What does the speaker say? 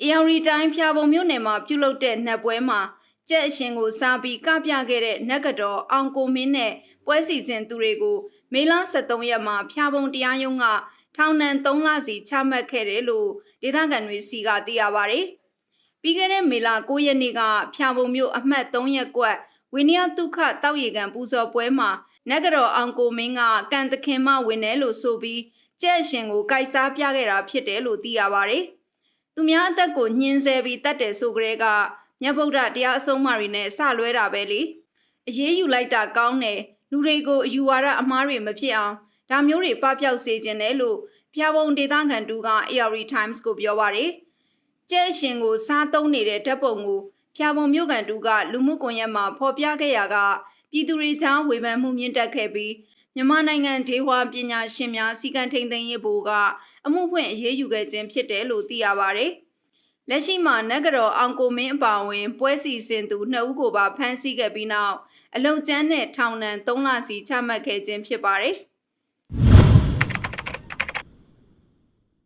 ။အေယော်ရီတိုင်းဖျာပုံမြို့နယ်မှာပြုလုပ်တဲ့နတ်ပွဲမှာကြက်အရှင်ကိုစားပြီးကပြခဲ့တဲ့နတ်ကတော်အောင်ကိုမင်းနဲ့ပွဲစီစဉ်သူတွေကိုမေလ23ရက်မှာဖျာပုံတရားရုံးကထောင်ဒဏ်3လစီချမှတ်ခဲ့တယ်လို့ဒေသခံတွေစီကသိရပါဗျ။ပြီးခဲ့တဲ့မေလ9ရက်နေ့ကဖျာပုံမြို့အမှတ်3ရပ်ကွက်ဝိနည်းဒုက္ခတောက်ရီကံပူဇော်ပွဲမှာနဂရောအောင်ကိုမင်းကကံတခင်မဝင်တယ်လို့ဆိုပြီးကြက်အရှင်ကိုကြိုက်စားပြခဲ့တာဖြစ်တယ်လို့သိရပါတယ်။ သူများအသက်ကိုညှင်းဆဲပြီးတတ်တယ်ဆိုကြတဲ့ကမြတ်ဗုဒ္ဓတရားအဆုံးအမတွေနဲ့စလွဲတာပဲလေ။အရေးယူလိုက်တာကောင်းတယ်လူတွေကိုအယူဝါဒအမားတွေမဖြစ်အောင်ဒါမျိုးတွေပပျောက်စေခြင်းတယ်လို့ဖျာပုံဒေသခံတူက AR Times ကိုပြောပါတယ်။ကျဲအရှင်ကိုစားသုံးနေတဲ့ဓာတ်ပုံကိုဖျာပုံမြို့ကန်တူကလူမှုကွန်ရက်မှာဖော်ပြခဲ့ရာကပြည်သူတွေကြားဝေဖန်မှုမြင့်တက်ခဲ့ပြီး မြန်မာနိုင်ငံဒေဝါပညာရှင်များစီကံထိန်သိမ်းရေးဘိုလ်ကအမှုဖွင့်အရေးယူခဲ့ခြင်းဖြစ်တယ်လို့သိရပါတယ်။လက်ရှိမှာနဂရောအောင်ကိုမင်းအပါအဝင် ပွဲစီစဉ်သူနှစ်ဦးကိုပါဖမ်းဆီးခဲ့ပြီးနောက်အလုံကျန်းနဲ့ထောင်ဒဏ်3လစီချမှတ်ခဲ့ခြင်းဖြစ်ပါတယ်။